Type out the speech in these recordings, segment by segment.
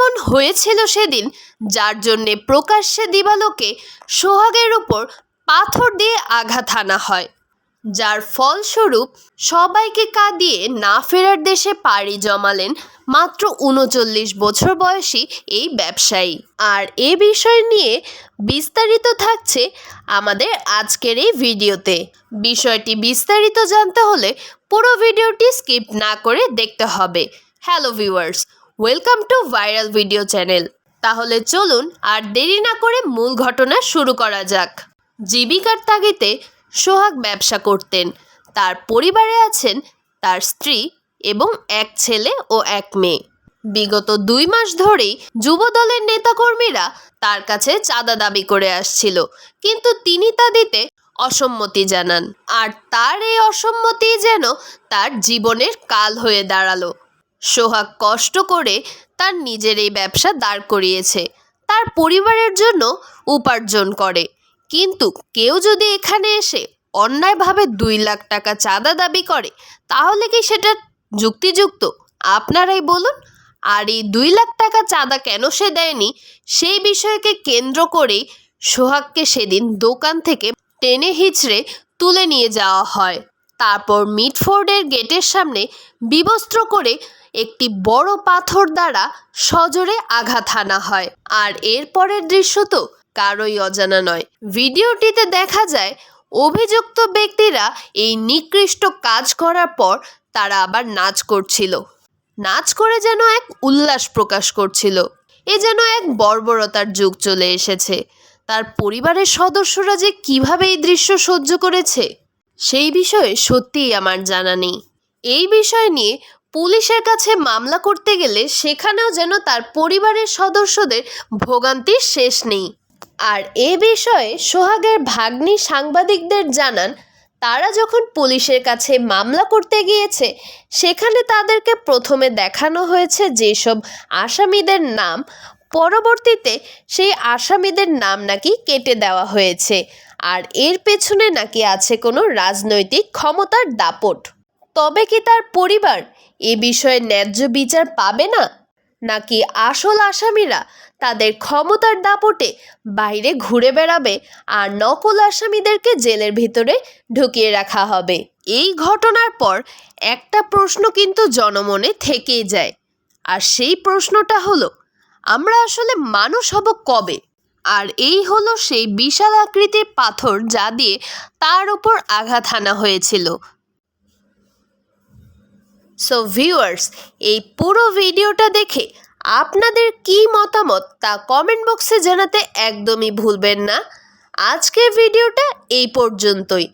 এমন হয়েছিল সেদিন, যার জন্যে প্রকাশ্যে দিবালোকে সোহাগের উপর পাথর দিয়ে আঘাত আনা হয়, যার ফলস্বরূপ সবাইকে কাঁদিয়ে না ফেরার দেশে পাড়ি জমালেন মাত্র উনচল্লিশ বছর বয়সী এই ব্যবসায়ী। আর এ বিষয় নিয়ে বিস্তারিত থাকছে আমাদের আজকের এই ভিডিওতে। বিষয়টি বিস্তারিত জানতে হলে পুরো ভিডিওটি স্কিপ না করে দেখতে হবে। Hello viewers welcome to viral video channel তাহলে চলুন আর দেরি না করে মূল ঘটনা শুরু করা যাক। জীবিকার তাগিতে সোহাগ ব্যবসা করতেন। তার পরিবারে আছেন তার স্ত্রী এবং এক ছেলে ও এক মেয়ে। বিগত দুই মাস ধরেই যুবদলের নেতাকর্মীরা তার কাছে চাঁদা দাবি করে আসছিল। কিন্তু তিনি তা দিতে অসম্মতি জানান। আর তার এই অসম্মতি যেন তার জীবনের কাল হয়ে দাঁড়াল। সোহাগ কষ্ট করে তার নিজের এই ব্যবসা দাঁড় করিয়েছে। তার পরিবারের জন্য উপার্জন করে। কিন্তু কেউ যদি এখানে এসে অন্যায়ভাবে দুই লাখ টাকা চাঁদা দাবি করে, তাহলে কি সেটা যুক্তিযুক্ত? আপনারাই বলুন। আর এই দুই লাখ টাকা চাঁদা কেন সে দেয়নি, সেই বিষয়কে কেন্দ্র করেই সোহাগকে সেদিন দোকান থেকে টেনে হিচড়ে তুলে নিয়ে যাওয়া হয়। তারপর মিটফোর্ডের গেটের সামনে বিবস্ত্র করে একটি বড় পাথর দ্বারা সজোরে আঘাত হানা হয়। আর এরপরের দৃশ্য তো কারোই অজানা নয়। ভিডিওটিতে দেখা যায়, অভিযুক্ত ব্যক্তিরা এই নিকৃষ্ট কাজ করার পর তারা আবার নাচ করছিল। নাচ করে যেন এক উল্লাস প্রকাশ করছিল। এ যেন এক বর্বরতার যুগ চলে এসেছে। তার পরিবারের সদস্যরা যে কীভাবে এই দৃশ্য সহ্য করেছে, সেই বিষয়ে সত্যিই আমার জানা নেই। এই বিষয় নিয়ে পুলিশের কাছে মামলা করতে গেলে সেখানেও যেন তার পরিবারের সদস্যদের ভোগান্তির শেষ নেই। আর এ বিষয়ে সোহাগের ভাগ্নি সাংবাদিকদের জানান, তারা যখন পুলিশের কাছে মামলা করতে গিয়েছে, সেখানে তাদেরকে প্রথমে দেখানো হয়েছে যেসব আসামিদের নাম, পরবর্তীতে সেই আসামিদের নাম নাকি কেটে দেওয়া হয়েছে। আর এর পেছনে নাকি আছে কোনো রাজনৈতিক ক্ষমতার দাপট। তবে কি তার পরিবার এ বিষয়ে ন্যায্য বিচার পাবে না? নাকি আসল আসামিরা তাদের ক্ষমতার দাপটে বাইরে ঘুরে বেড়াবে আর নকল আসামিদেরকে জেলের ভিতরে ঢুকিয়ে রাখা হবে? এই ঘটনার পর একটা প্রশ্ন কিন্তু জনমনে থেকেই যায়। আর সেই প্রশ্নটা হলো, আমরা আসলে মানুষ হব কবে? আর এই হলো সেই বিশাল আকৃতির পাথর যা দিয়ে তার উপর আঘাত হানা হয়েছিল। সো ভিউয়ার্স এই পুরো ভিডিওটা দেখে আপনাদের কি মতামত তা কমেন্ট বক্সে জানাতে একদমই ভুলবেন না। আজকের ভিডিওটা এই পর্যন্তই।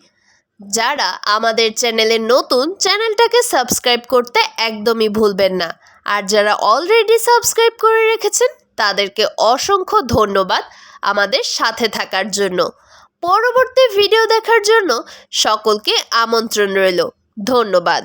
যারা আমাদের চ্যানেলে নতুন চ্যানেলটাকে সাবস্ক্রাইব করতে একদমই ভুলবেন না। আর যারা অলরেডি সাবস্ক্রাইব করে রেখেছেন, তাদেরকে অসংখ্য ধন্যবাদ আমাদের সাথে থাকার জন্য। পরবর্তী ভিডিও দেখার জন্য সকলকে আমন্ত্রণ রইল। ধন্যবাদ।